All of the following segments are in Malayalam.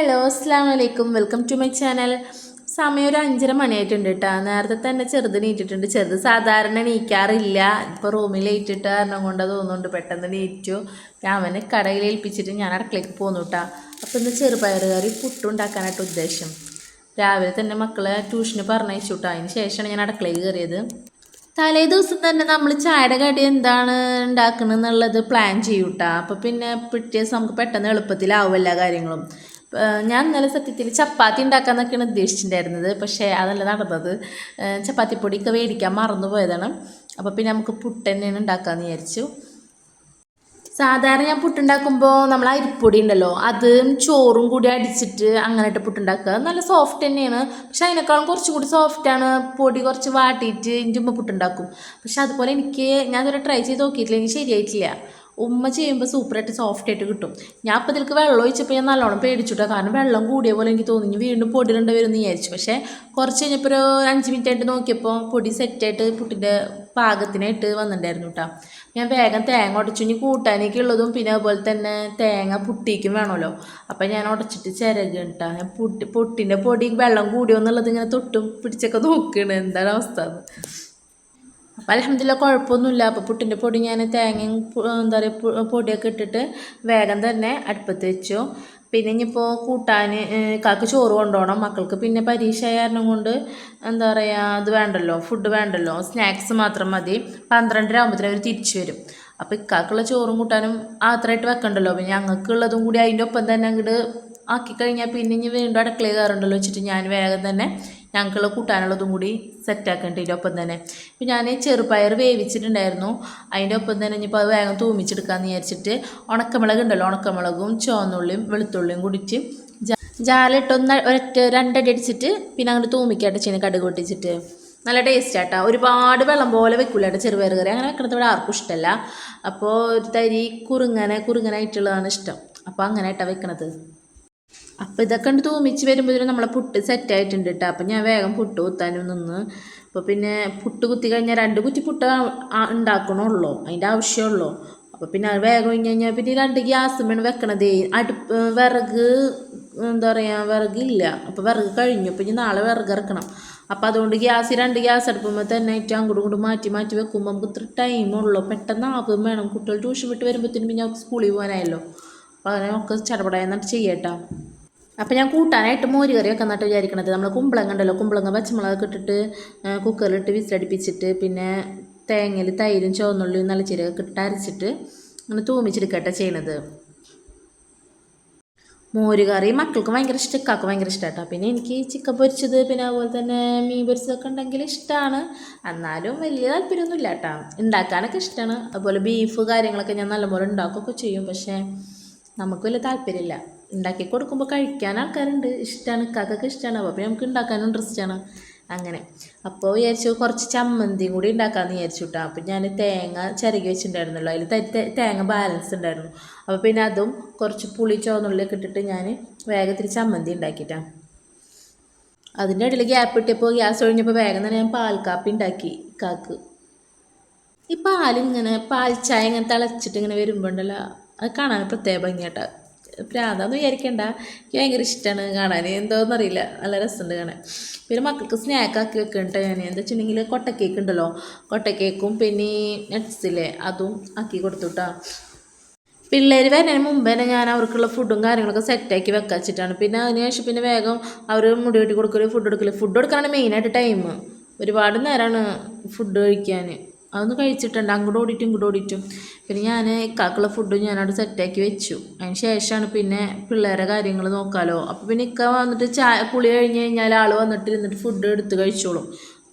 ഹലോ അസ്സാം വലൈക്കും വെൽക്കം ടു മൈ ചാനൽ. സമയം ഒരു അഞ്ചര മണിയായിട്ടുണ്ട് കേട്ടോ നേരത്തെ തന്നെ ചെറുത് നീറ്റിട്ടുണ്ട്. ചെറുത് സാധാരണ നീക്കാറില്ല. ഇപ്പോൾ റൂമിൽ ഏറ്റിട്ട് കാരണം കൊണ്ട് തോന്നുന്നുണ്ട് പെട്ടെന്ന് നീറ്റു. ഞാൻ അവനെ കടയിൽ ഏൽപ്പിച്ചിട്ട് ഞാൻ അടുക്കളയ്ക്ക് പോന്നു കേട്ടോ അപ്പോൾ ഇന്ന് ചെറുപയർ കറി പുട്ടുണ്ടാക്കാനായിട്ട് ഉദ്ദേശം. രാവിലെ തന്നെ മക്കളെ ട്യൂഷന് പറഞ്ഞയച്ചു കേട്ടോ അതിന് ശേഷമാണ് ഞാൻ അടുക്കളയിൽ കയറിയത്. തലേ ദിവസം തന്നെ നമ്മൾ ചായയുടെ കടി എന്താണ് ഉണ്ടാക്കുന്നത് എന്നുള്ളത് പ്ലാൻ ചെയ്യൂട്ടാ അപ്പോൾ പിന്നെ പിറ്റേ ദിവസം നമുക്ക് പെട്ടെന്ന് എളുപ്പത്തിലാവും എല്ലാ കാര്യങ്ങളും. ഞാൻ ഇന്നലെ സത്യത്തിൽ ചപ്പാത്തി ഉണ്ടാക്കാൻ എന്നൊക്കെയാണ് ഉദ്ദേശിച്ചിട്ടുണ്ടായിരുന്നത്. പക്ഷേ അതല്ല നടന്നത്. ചപ്പാത്തിപ്പൊടിയൊക്കെ മേടിക്കാൻ മറന്നു പോയതാണ്. അപ്പോൾ പിന്നെ നമുക്ക് പുട്ട് തന്നെയാണ് ഉണ്ടാക്കാമെന്ന് വിചാരിച്ചു. സാധാരണ ഞാൻ പുട്ടുണ്ടാക്കുമ്പോൾ നമ്മൾ അരിപ്പൊടി ഉണ്ടല്ലോ അതും ചോറും കൂടി അടിച്ചിട്ട് അങ്ങനെയിട്ട് പുട്ടുണ്ടാക്കുക നല്ല സോഫ്റ്റ് തന്നെയാണ്. പക്ഷെ അതിനേക്കാളും കുറച്ചും കൂടി സോഫ്റ്റാണ് പൊടി കുറച്ച് വാട്ടിയിട്ട് ഇഞ്ചുമ്പോൾ പുട്ടുണ്ടാക്കും പക്ഷെ അതുപോലെ എനിക്ക് ഞാനിതുവരെ ട്രൈ ചെയ്ത് നോക്കിയിട്ടില്ല. എനിക്ക് ശരിയായിട്ടില്ല. ഉമ്മ ചെയ്യുമ്പോൾ സൂപ്പറായിട്ട് സോഫ്റ്റ് ആയിട്ട് കിട്ടും. ഞാൻ അപ്പോൾ ഇതിലേക്ക് വെള്ളം ഒഴിച്ചപ്പോൾ ഞാൻ നല്ലോണം പേടിച്ചിട്ടോ. കാരണം വെള്ളം കൂടിയ പോലെ എനിക്ക് തോന്നി. വീണ്ടും പൊടി ഇടേണ്ടി വരും വിചാരിച്ചു. പക്ഷേ കുറച്ച് കഴിഞ്ഞപ്പോൾ ഒരു അഞ്ച് മിനിറ്റ് ആയിട്ട് നോക്കിയപ്പോൾ പൊടി സെറ്റായിട്ട് പുട്ടിന്റെ പാകത്തിനായിട്ട് വന്നിട്ടുണ്ടായിരുന്നു കേട്ടോ ഞാൻ വേഗം തേങ്ങ ഉടച്ചു. ഇനി കൂട്ടാനേക്ക് ഉള്ളതും പിന്നെ അതുപോലെ തന്നെ തേങ്ങ പുട്ടിക്കും വേണമല്ലോ. അപ്പം ഞാൻ ഉടച്ചിട്ട് ചിരക് കേട്ടോ ഞാൻ പുട്ടി പൊട്ടിന്റെ പൊടി വെള്ളം കൂടിയോ എന്നുള്ളത് ഇങ്ങനെ തൊട്ടും പിടിച്ചൊക്കെ നോക്കുകയാണ് എന്താണ് അവസ്ഥ അപ്പോൾ അലഹമ്മദില്ല കുഴപ്പമൊന്നുമില്ല അപ്പോൾ പുട്ടിന്റെ പൊടി ഞാൻ തേങ്ങയും എന്താ പറയുക പൊടിയൊക്കെ ഇട്ടിട്ട് വേഗം തന്നെ അടുപ്പത്ത് വെച്ചു. പിന്നെ ഇനിയിപ്പോൾ കൂട്ടാൻ കാക്ക് ചോറ് കൊണ്ടുപോകണം മക്കൾക്ക് പിന്നെ പരീക്ഷ കാരണം കൊണ്ട് എന്താ പറയുക അത് വേണ്ടല്ലോ ഫുഡ് വേണ്ടല്ലോ. സ്നാക്സ് മാത്രം മതി. പന്ത്രണ്ടര ആകുമ്പോഴത്തേനും അവർ തിരിച്ചു വരും. അപ്പോൾ ഇക്കാക്കുള്ള ചോറും കൂട്ടാനും മാത്രമായിട്ട് വെക്കണ്ടല്ലോ. പിന്നെ ഞങ്ങൾക്കുള്ളതും കൂടി അതിന്റെ ഒപ്പം തന്നെ അങ്ങോട്ട് ആക്കി കഴിഞ്ഞാൽ പിന്നെ ഇനി വീണ്ടും അടുക്കളയിൽ കയറണ്ടല്ലോ വെച്ചിട്ട് ഞാൻ വേഗം തന്നെ ഞങ്ങൾക്കുള്ള കൂട്ടാനുള്ളതും കൂടി സെറ്റാക്കേണ്ടതിന്റെ ഒപ്പം തന്നെ. ഇപ്പം ഞാൻ ചെറുപയർ വേവിച്ചിട്ടുണ്ടായിരുന്നു. അതിന്റെ ഒപ്പം തന്നെ ഇനിയിപ്പോൾ അത് വേഗം തൂമിച്ചെടുക്കാമെന്ന് വിചാരിച്ചിട്ട് ഉണക്കമുളക് ഉണ്ടല്ലോ ഉണക്കമുളകും ചുവന്നുള്ളിയും വെളുത്തുള്ളിയും കൂടിയിട്ട് ജാലിട്ടൊന്ന് ഒരൊറ്റ രണ്ടടി അടിച്ചിട്ട് പിന്നെ അങ്ങോട്ട് തൂമിക്കാട്ട് ചെയ്യുന്നത് കടുക് പൊട്ടിച്ചിട്ട്. നല്ല ടേസ്റ്റ് ആട്ടാ. ഒരുപാട് വെള്ളം പോലെ വെക്കില്ല കേട്ടോ ചെറുപയർ കറി. അങ്ങനെ വെക്കണത് ഇവിടെ ആർക്കും ഇഷ്ടമല്ല അപ്പോൾ ഒരു തരി കുറുങ്ങനെ കുറുങ്ങനായിട്ടുള്ളതാണ് ഇഷ്ടം. അപ്പോൾ അങ്ങനെ ആയിട്ടാണ് വെക്കണത്. അപ്പോൾ ഇതൊക്കെ ഉണ്ട് തൂമിച്ച് വരുമ്പോഴത്തേനും നമ്മളെ പുട്ട് സെറ്റ് ആയിട്ടുണ്ട് കേട്ടോ അപ്പം ഞാൻ വേഗം പുട്ട് കുത്താനും നിന്ന്. അപ്പോൾ പിന്നെ പുട്ട് കുത്തി കഴിഞ്ഞാൽ രണ്ട് കുറ്റി പുട്ട് ഉണ്ടാക്കണമുള്ളൂ അതിന്റെ ആവശ്യമുള്ളൂ. അപ്പോൾ പിന്നെ വേഗം കഴിഞ്ഞ് കഴിഞ്ഞാൽ പിന്നെ രണ്ട് ഗ്യാസ് വേണം വെക്കണതേ. അടുപ്പ് വിറക് എന്താ പറയുക വിറകില്ല. അപ്പോൾ വിറക് കഴിഞ്ഞു. അപ്പോൾ ഇനി നാളെ വിറക് ഇറക്കണം. അപ്പോൾ അതുകൊണ്ട് ഗ്യാസ് രണ്ട് ഗ്യാസ് അടുപ്പുമ്പോൾ തന്നെ ഏറ്റവും അങ്ങോട്ടും ഇങ്ങോട്ടും മാറ്റി മാറ്റി വെക്കുമ്പോൾ നമുക്ക് ഇത്ര ടൈമുള്ളൂ പെട്ടെന്ന് ആവും വേണം. കുട്ടികൾ ട്യൂഷൻ വിട്ട് വരുമ്പോഴത്തേനും പിന്നെ അവർക്ക് സ്കൂളിൽ പോകാനായല്ലോ. അപ്പോൾ അങ്ങനെ ചടപടായെന്നിട്ട് ചെയ്യട്ടോ. അപ്പോൾ ഞാൻ കൂട്ടാനായിട്ട് മോര് കറി വെക്കാൻ നട്ട് വിചാരിക്കണത്. നമ്മൾ കുമ്പളങ്ങ ഉണ്ടല്ലോ കുമ്പളങ്ങ പച്ചമുളകൊക്കെ ഇട്ടിട്ട് കുക്കറിലിട്ട് വിസിലടിപ്പിച്ചിട്ട് പിന്നെ തേങ്ങയിൽ തൈരും ചുവന്നുള്ളിയും നല്ല ചീരകൊക്കെ ഇട്ടിട്ട് അരച്ചിട്ട് അങ്ങനെ തൂമിച്ചെടുക്കട്ടെ ചെയ്യണത്. മോര് കറി മക്കൾക്ക് ഭയങ്കര ഇഷ്ടം ഇക്കാക്ക് ഭയങ്കര ഇഷ്ടമാട്ടോ പിന്നെ എനിക്ക് ചിക്കൻ പൊരിച്ചത് പിന്നെ അതുപോലെ തന്നെ മീൻ പൊരിച്ചതൊക്കെ ഉണ്ടെങ്കിൽ ഇഷ്ടമാണ് എന്നാലും വലിയ താല്പര്യമൊന്നും ഇല്ല കേട്ടോ ഉണ്ടാക്കാനൊക്കെ ഇഷ്ടമാണ് അതുപോലെ ബീഫ് കാര്യങ്ങളൊക്കെ ഞാൻ നല്ലപോലെ ഉണ്ടാക്കുകയൊക്കെ ചെയ്യും. പക്ഷേ നമുക്ക് വലിയ താല്പര്യമില്ല. ഉണ്ടാക്കി കൊടുക്കുമ്പോൾ കഴിക്കാൻ ആൾക്കാരുണ്ട്. ഇഷ്ടമാണ് ഇക്കാക്കൊക്കെ ഇഷ്ടമാണ് അപ്പോൾ നമുക്ക് ഉണ്ടാക്കാനും ഇൻട്രസ്റ്റ് ആണ്. അങ്ങനെ. അപ്പോൾ വിചാരിച്ചു കുറച്ച് ചമ്മന്തി കൂടി ഉണ്ടാക്കാമെന്ന് വിചാരിച്ചു കേട്ടോ അപ്പോൾ ഞാൻ തേങ്ങ ചിരകി വെച്ചിട്ടുണ്ടായിരുന്നല്ലോ. അതിൽ തേങ്ങ ബാലൻസ് ഉണ്ടായിരുന്നു. അപ്പോൾ പിന്നെ അതും കുറച്ച് പുളി ചുവന്നുള്ളിയൊക്കെ ഇട്ടിട്ട് ഞാൻ വേഗത്തിൽ ചമ്മന്തി ഉണ്ടാക്കിയിട്ടാണ് അതിന്റെ ഇടയിൽ ഗ്യാപ്പ് ഇട്ടപ്പോൾ ഗ്യാസ് ഒഴിഞ്ഞപ്പോൾ വേഗം തന്നെ ഞാൻ പാൽ കാപ്പി ഉണ്ടാക്കി. കാക്ക്. ഈ പാലിങ്ങനെ പാൽ ചായ ഇങ്ങനെ തിളച്ചിട്ട് ഇങ്ങനെ വരുമ്പോണ്ടല്ലോ അത് കാണാൻ പ്രത്യേക ഭംഗിയാട്ടോ. പ്രാന്താന്ന് വിചാരിക്കണ്ട. എനിക്ക് ഭയങ്കര ഇഷ്ടമാണ് കാണാൻ. എന്തോന്നറിയില്ല നല്ല രസമുണ്ട് കാണാൻ. പിന്നെ മക്കൾക്ക് സ്നാക്ക് ആക്കി വെക്കണ്ട ഞാൻ. എന്താ വെച്ചിട്ടുണ്ടെങ്കിൽ കൊട്ട കേക്ക് ഉണ്ടല്ലോ. കൊട്ട കേക്കും പിന്നെ നട്ട്സില്ലേ അതും ആക്കി കൊടുത്തുട്ടാ. പിള്ളേർ വരുന്നതിന് മുമ്പ് തന്നെ ഞാൻ അവർക്കുള്ള ഫുഡും കാര്യങ്ങളൊക്കെ സെറ്റാക്കി വെക്കാച്ചിട്ടാണ് പിന്നെ അതിന് ശേഷം പിന്നെ വേഗം അവർ മുടി വെട്ടി കൊടുക്കൽ ഫുഡ് കൊടുക്കൽ ഫുഡ് കൊടുക്കാനാണ് മെയിനായിട്ട് ടൈം ഒരുപാട് നേരമാണ് ഫുഡ് കഴിക്കാൻ അതൊന്ന് കഴിച്ചിട്ടുണ്ട് അങ്ങോട്ട് ഓടിയിട്ടും ഇങ്ങോട്ട് ഓടിയിട്ടും. പിന്നെ ഞാൻ ഇക്കാക്കുള്ള ഫുഡ് ഞാനവിടെ സെറ്റാക്കി വെച്ചു. അതിന് ശേഷമാണ് പിന്നെ പിള്ളേരെ കാര്യങ്ങൾ നോക്കാമല്ലോ അപ്പോൾ പിന്നെ ഇക്ക വന്നിട്ട് ചായ കുളി കഴിഞ്ഞ് കഴിഞ്ഞാൽ ആൾ വന്നിട്ട് ഇരുന്നിട്ട് ഫുഡ് എടുത്ത് കഴിച്ചോളും.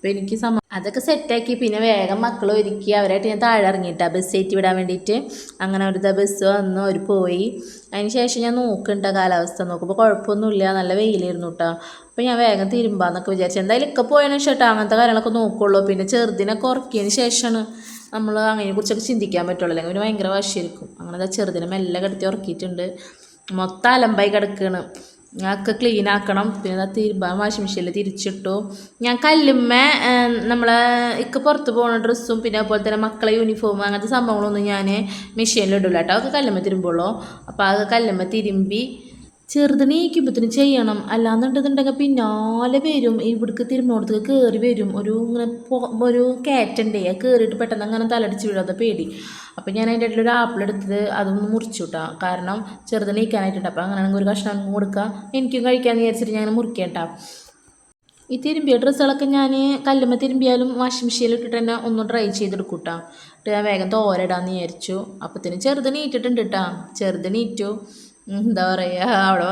അപ്പോൾ എനിക്ക് സമ അതൊക്കെ സെറ്റാക്കി പിന്നെ വേഗം മക്കൾ ഒരുക്കി. അവരായിട്ട് ഞാൻ താഴെ ഇറങ്ങിയിട്ടാ. ബസ് കയറ്റി വിടാൻ വേണ്ടിയിട്ട്. അങ്ങനെ ഒരു ബസ് വന്നു അവർ പോയി. അതിന് ശേഷം ഞാൻ നോക്കുന്നുണ്ട് കാലാവസ്ഥ നോക്കുമ്പോൾ കുഴപ്പമൊന്നുമില്ല നല്ല വെയിലായിരുന്നു കേട്ടോ അപ്പോൾ ഞാൻ വേഗം തിരുമ്പാന്നൊക്കെ വിചാരിച്ചു. എന്തായാലും ഇക്ക പോയതിനു ശേഷം അങ്ങനത്തെ കാര്യങ്ങളൊക്കെ നോക്കുള്ളൂ. പിന്നെ ചെറുതിനൊക്കെ ഉറക്കിയതിന് ശേഷമാണ് നമ്മൾ അതിനെക്കുറിച്ചൊക്കെ ചിന്തിക്കാൻ പറ്റുള്ളൂ. അല്ലെങ്കിൽ പിന്നെ ഭയങ്കര വാശിയായിരിക്കും. അങ്ങനെ ചെറുതിനെ മെല്ലെ കിടത്തി ഉറക്കിയിട്ടുണ്ട്. മൊത്തം അലമ്പായി കിടക്കുകയാണ് ഒക്കെ ക്ലീൻ ആക്കണം. പിന്നെ തിരുമ്പാൻ വാഷിംഗ് മെഷീനിൽ തിരിച്ചിട്ടു. ഞാൻ കല്ലുമ്മ നമ്മളെ ഇക്ക പുറത്ത് പോകുന്ന ഡ്രസ്സും പിന്നെ അതുപോലെ തന്നെ മക്കളെ യൂണിഫോം അങ്ങനത്തെ സംഭവങ്ങളൊന്നും ഞാൻ മെഷീനിൽ ഇടില്ല കേട്ടോ അതൊക്കെ കല്ലുമ്മ തിരുമ്പുള്ളൂ. അപ്പോൾ അത് കല്ലുമ്മ തിരുമ്പി ചെറുതിനീക്കുമ്പത്തിന് ചെയ്യണം. അല്ലാന്നുണ്ടെന്നുണ്ടെങ്കിൽ പിന്നാലെ വരും. ഇവിടേക്ക് തിരുമോടത്തേക്ക് കയറി വരും. ഒരു ഇങ്ങനെ ഒരു കയറ്റണ്ടേ അത് കയറിയിട്ട് പെട്ടെന്ന് അങ്ങനെ തലടിച്ച് വീഴാതെ പേടി. അപ്പം ഞാൻ അതിന്റെ ഇടയിൽ ഒരു ആപ്പിൾ എടുത്തത് അതൊന്ന് മുറിച്ചു വിട്ടാ കാരണം ചെറുത് നീക്കാനായിട്ടുണ്ട് അപ്പം അങ്ങനെയാണെങ്കിൽ ഒരു കഷ്ണം കൊടുക്കുക എനിക്കും കഴിക്കാമെന്ന് വിചാരിച്ചിട്ട് ഞാൻ മുറിക്കേട്ടാ. ഈ തിരുമ്പിയ ഡ്രസ്സുകളൊക്കെ ഞാൻ കല്ലുമ്മ തിരുമ്പിയാലും വാഷിംഗ് മെഷീനിൽ ഇട്ടിട്ട് തന്നെ ഒന്ന് ഡ്രൈ ചെയ്തെടുക്കും കേട്ടോ ഞാൻ വേഗം തോരടാന്ന് വിചാരിച്ചു. അപ്പത്തിന് ചെറുത് നീറ്റിട്ടുണ്ട് കേട്ടോ ചെറുത് ഇറ്റു എന്താ പറയുക അവിടെ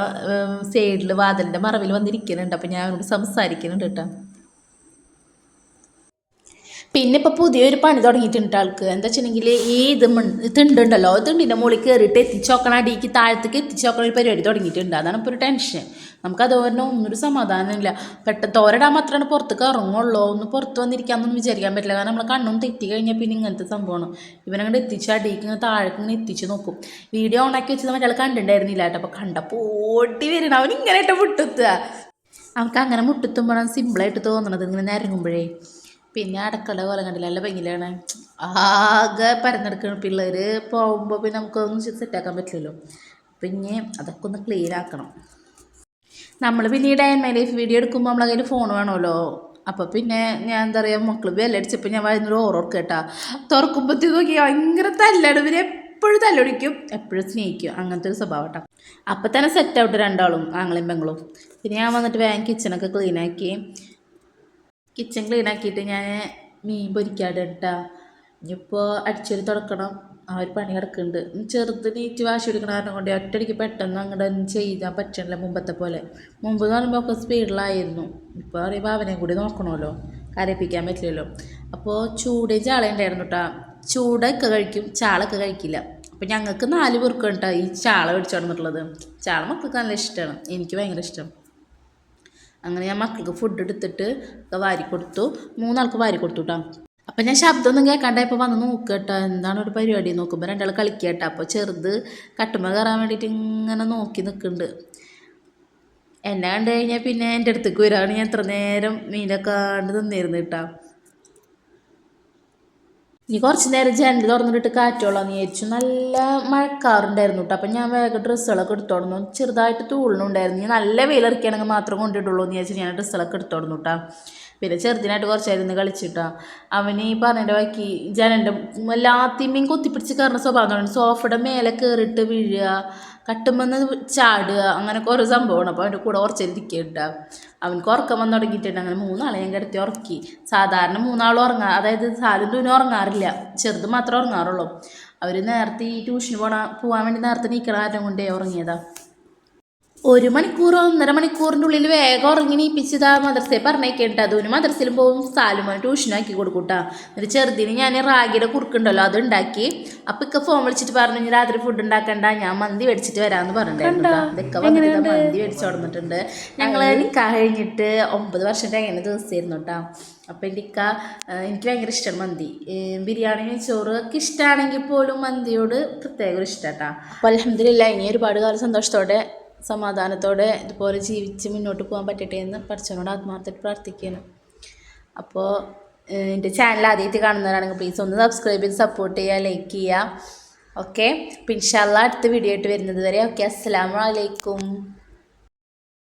സൈഡിൽ വാതിലിന്റെ മറവിൽ വന്നിരിക്കുന്നുണ്ട്. അപ്പം ഞാൻ അവനോട് സംസാരിക്കുന്നുണ്ട് കേട്ടോ. പിന്നെ ഇപ്പോൾ പുതിയൊരു പണി തുടങ്ങിയിട്ടുണ്ട് ആൾക്ക്. എന്താ വെച്ചിട്ടുണ്ടെങ്കിൽ ഈ ഇത് തിണ്ടുണ്ടല്ലോ തിണ്ടിന്റെ മുകളിൽ കയറിയിട്ട് എത്തിച്ചോക്കണം അടിക്ക് താഴത്തേക്ക് എത്തിച്ചോക്കണ ഒരു പരിപാടി തുടങ്ങിയിട്ടുണ്ട്. അതാണ് ഇപ്പോൾ ഒരു ടെൻഷൻ. നമുക്ക് അതുപോലെ ഒന്നൊരു സമാധാനമില്ല. പെട്ടെന്ന് തോരടാൻ മാത്രമാണ് പുറത്തേക്ക് ഇറങ്ങുള്ളൂ. ഒന്ന് പുറത്ത് വന്നിരിക്കാമെന്നൊന്നും വിചാരിക്കാൻ പറ്റില്ല. കാരണം നമ്മൾ കണ്ണും തെറ്റി കഴിഞ്ഞാൽ പിന്നെ ഇങ്ങനത്തെ സംഭവമാണ്. ഇവനങ്ങോട്ട് എത്തിച്ച് അടിക്ക് ഇങ്ങനെ താഴേക്ക് ഇങ്ങനെ എത്തിച്ച് നോക്കും. വീഡിയോ ഓണാക്കി വെച്ചത് മറ്റേ കണ്ടിട്ടുണ്ടായിരുന്നില്ല കേട്ടോ. അപ്പോൾ കണ്ടപ്പോൾ ഓടി വരണം അവൻ ഇങ്ങനെ ഇട്ട് മുട്ടുത്തുക. അവർക്ക് അങ്ങനെ മുട്ടുത്തുമ്പോഴാണ് സിമ്പിളായിട്ട് തോന്നണത്. ഇങ്ങനെ നിരങ്ങുമ്പോഴേ. പിന്നെ അടക്കള പോലെ കണ്ടില്ല? നല്ല ഭംഗിയിലാണ്. ആകെ പരന്നെടുക്കുന്ന പിള്ളേർ പോകുമ്പോൾ പിന്നെ നമുക്കൊന്നും സെറ്റാക്കാൻ പറ്റില്ലല്ലോ. പിന്നെ അതൊക്കെ ഒന്ന് ക്ലീൻ ആക്കണം. നമ്മൾ പിന്നെ ഈ ഡയൻ മൈ ലൈഫ് വീഡിയോ എടുക്കുമ്പോൾ നമ്മളെ കയ്യിൽ ഫോൺ വേണമല്ലോ. അപ്പോൾ പിന്നെ ഞാൻ എന്താ പറയുക മക്കൾ ബെല്ലടിച്ചപ്പോൾ ഞാൻ വരുന്നൊരു ഓറോർ കേട്ടാ. തുറക്കുമ്പോഴത്തേ നോക്കി ഭയങ്കര തല്ലാണ്. ഇവരെ എപ്പോഴും തല്ലൊടിക്കും എപ്പോഴും സ്നേഹിക്കും. അങ്ങനത്തെ ഒരു സ്വഭാവം കേട്ടോ. അപ്പം തന്നെ സെറ്റ് ഔട്ട് രണ്ടാളും ആങ്ങളും പെങ്ങളും. പിന്നെ ഞാൻ വന്നിട്ട് വേഗം കിച്ചണൊക്കെ ക്ലീനാക്കി കിച്ചൺ ക്ലീൻ ആക്കിയിട്ട് ഞാൻ മീൻ പൊരിക്കാട് കേട്ടാ ഇനിയിപ്പോൾ അടിച്ചൊരു തുടക്കണം. ആ ഒരു പണി കിടക്കുന്നുണ്ട് ചെറുത് നീറ്റ് വാശി എടുക്കണ കാരണം കൊണ്ട് ഒറ്റയടിക്ക് പെട്ടെന്ന് അങ്ങോട്ട് ഒന്നും ചെയ്താൽ പറ്റണില്ല മുമ്പത്തെ പോലെ. മുമ്പ് എന്ന് പറയുമ്പോൾ ഒക്കെ സ്പീഡിലായിരുന്നു. ഇപ്പോൾ പറയുമ്പോൾ അവനെയും കൂടി നോക്കണമല്ലോ കരയിപ്പിക്കാൻ പറ്റില്ലല്ലോ. അപ്പോൾ ചൂട് ചാള ഉണ്ടായിരുന്നു കേട്ടോ ചൂടൊക്കെ കഴിക്കും ചാളൊക്കെ കഴിക്കില്ല. അപ്പോൾ ഞങ്ങൾക്ക് നാല് പേർക്കും കേട്ടോ ഈ ചാള മേടിച്ചോണ്ടെന്നുള്ളത് ചാള മക്കൾക്ക് നല്ല ഇഷ്ടമാണ് എനിക്ക് ഭയങ്കര ഇഷ്ടം. അങ്ങനെ ഞാൻ മക്കൾക്ക് ഫുഡ് എടുത്തിട്ട് വാരി കൊടുത്തു. മൂന്നാൾക്ക് വാരി കൊടുത്തു കേട്ടോ അപ്പം ഞാൻ ശബ്ദമൊന്നും കേൾക്കാണ്ടായപ്പോൾ വന്ന് നോക്കുക കേട്ടോ എന്താണ് ഒരു പരിപാടി നോക്കുമ്പോൾ രണ്ടാൾ കളിക്കുക കേട്ടോ അപ്പോൾ ചെറുത് കട്ടുമ്പോൾ കയറാൻ വേണ്ടിയിട്ട് ഇങ്ങനെ നോക്കി നിൽക്കുന്നുണ്ട് എന്നെ കണ്ടു കഴിഞ്ഞാൽ പിന്നെ എന്റെ അടുത്തേക്ക് വരാണ്. ഞാൻ എത്ര നേരം മീനൊക്കെ കണ്ട് നിന്നിരുന്നു കേട്ടോ ഇനി കുറച്ച് നേരം ജനൽ തുറന്നിട്ട് കാറ്റോളാന്ന് വിചാരിച്ചു. നല്ല മഴക്കാറുണ്ടായിരുന്നു കേട്ടോ അപ്പം ഞാൻ വേഗം ഡ്രസ്സുകളൊക്കെ എടുത്തോടുന്നു. ചെറുതായിട്ട് തൂളിനുണ്ടായിരുന്നു ഞാൻ നല്ല വെയിലിറക്കിയാണെങ്കിൽ മാത്രം കൊണ്ടിട്ടുള്ളൂ എന്ന് വിചാരിച്ചു ഞാൻ ഡ്രസ്സുകളൊക്കെ എടുത്തോടുന്നു കേട്ടോ പിന്നെ ചെറുതിനായിട്ട് കുറച്ച് നേരം കളിച്ചിട്ടാ. അവന് ഈ പറഞ്ഞതിന്റെ ബാക്കി ജനലിന്റെ എല്ലാത്തിമേയും കൊത്തിപ്പിടിച്ച് കയറുന്ന സ്വഭാവം സോഫയുടെ മേലെ കയറിയിട്ട് വീഴുക കട്ടുമെന്ന് ചാടുക അങ്ങനെ കുറേ സംഭവമാണ്. അപ്പോൾ അവന്റെ കൂടെ കുറച്ച് ഇരിക്കുന്നുണ്ട് അവൻക്ക് ഉറക്കം വന്ന് തുടങ്ങിയിട്ടുണ്ട്. അങ്ങനെ മൂന്നാളെ ഞാൻ കിടത്തി ഉറക്കി. സാധാരണ മൂന്നാളും ഉറങ്ങാ അതായത് സാലും തൂനും ഉറങ്ങാറില്ല. ചെറുത് മാത്രമേ ഉറങ്ങാറുള്ളൂ. അവർ നേരത്തെ ഈ ട്യൂഷന് പോണ പോകാൻ വേണ്ടി നേരത്തെ നീക്കണ കാരണം കൊണ്ടേ ഉറങ്ങിയതാ. ഒരു മണിക്കൂറോ ഒന്നര മണിക്കൂറിന്റെ ഉള്ളിൽ വേഗം ഉറങ്ങി നീപ്പിച്ചതാ മദ്രസയിൽ പറഞ്ഞേക്കേണ്ട അതൊരു മദ്രസയിലും പോകും സാലുമോൻ ട്യൂഷനാക്കി കൊടുക്കൂട്ടാ. എന്നിട്ട് ചെറുതിന് ഞാൻ റാഗിയുടെ കുറുക്കുണ്ടല്ലോ അത് ഉണ്ടാക്കി. അപ്പം ഇക്ക ഫോൺ വിളിച്ചിട്ട് പറഞ്ഞു "ഇനി രാത്രി ഫുഡ് ഉണ്ടാക്കണ്ട ഞാൻ മന്തി മേടിച്ചിട്ട് വരാമെന്ന് പറഞ്ഞിട്ടുണ്ടായിരുന്നു വന്നിട്ട് മന്തി മേടിച്ചു കൊടുത്തിട്ടുണ്ട് ഞങ്ങൾ നിൽക്കാൻ കഴിഞ്ഞിട്ട് ഒമ്പത് വർഷത്തെ അങ്ങനെ ദിവസമായിരുന്നു കേട്ടോ അപ്പം എന്റെ ഇക്ക എനിക്ക് ഭയങ്കര ഇഷ്ടമാണ് മന്തി. ബിരിയാണി ചോറ് ഒക്കെ ഇഷ്ടമാണെങ്കിൽ പോലും മന്തിയോട് പ്രത്യേക ഒരു ഇഷ്ടം കേട്ടോ അപ്പോൾ അലഹമില്ല ഇനി ഒരുപാട് കാലം സന്തോഷത്തോടെ സമാധാനത്തോടെ ഇതുപോലെ ജീവിച്ച് മുന്നോട്ട് പോകാൻ പറ്റട്ടെ എന്ന് പഠിച്ചവനോട് ആത്മാർത്ഥത്തിൽ പ്രാർത്ഥിക്കുന്നു അപ്പോൾ എന്റെ ചാനൽ ആദ്യമായിട്ട് കാണുന്നവരാണെങ്കിൽ പ്ലീസ് ഒന്ന് സബ്സ്ക്രൈബ് ചെയ്ത് സപ്പോർട്ട് ചെയ്യുക ലൈക്ക് ചെയ്യുക. ഓക്കെ പിൻഷാല്ല അടുത്ത വീഡിയോ ആയിട്ട് വരുന്നത് വരെ. ഓക്കെ അസ്സാം വലൈക്കും